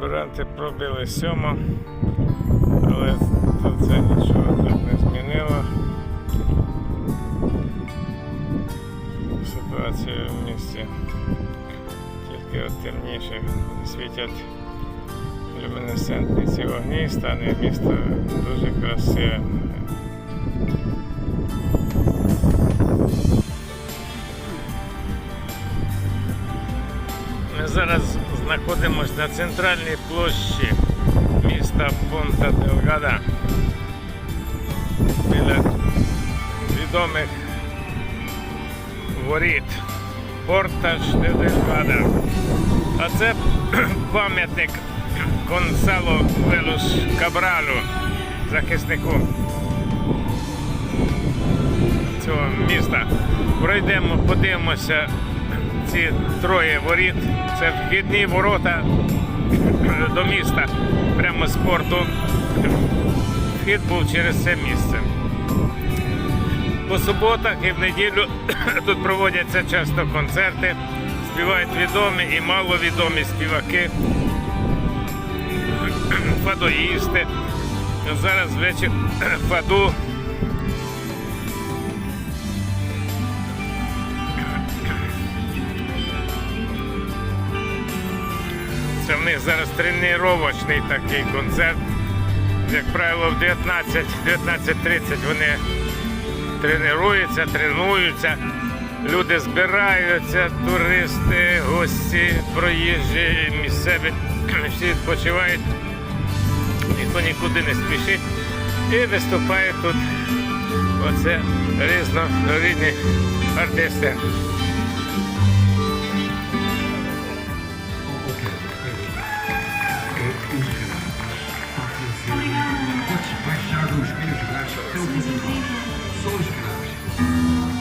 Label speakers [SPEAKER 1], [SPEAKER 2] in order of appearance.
[SPEAKER 1] музиканти пробили сьому, але тут це нічого тут не змінило. Ситуація в місті тільки от темніше світять люмінесцентні ці вогні, стане місто дуже красиве. Ми зараз знаходимося на центральній площі міста Понта Делгада біля відомих воріт Порта де Делгада. А це пам'ятник Консало Велус Кабралу, захиснику цього міста. Пройдемо, подивимося ці троє воріт. Це вхідні ворота до міста, прямо з порту. Вхід був через це місце. По суботах і в неділю тут проводяться часто концерти, співають відомі і маловідомі співаки, фадоїсти. Зараз вечір фаду. Це в них зараз тренувачний такий концерт. Як правило, в 19 19.30 вони тренуються, тренуються. Люди збираються, туристи, гості, проїжджі, місцеві, всі відпочивають, ніхто нікуди не спішить. І виступають тут оце різнорідні артисти.
[SPEAKER 2] そうで
[SPEAKER 3] すか。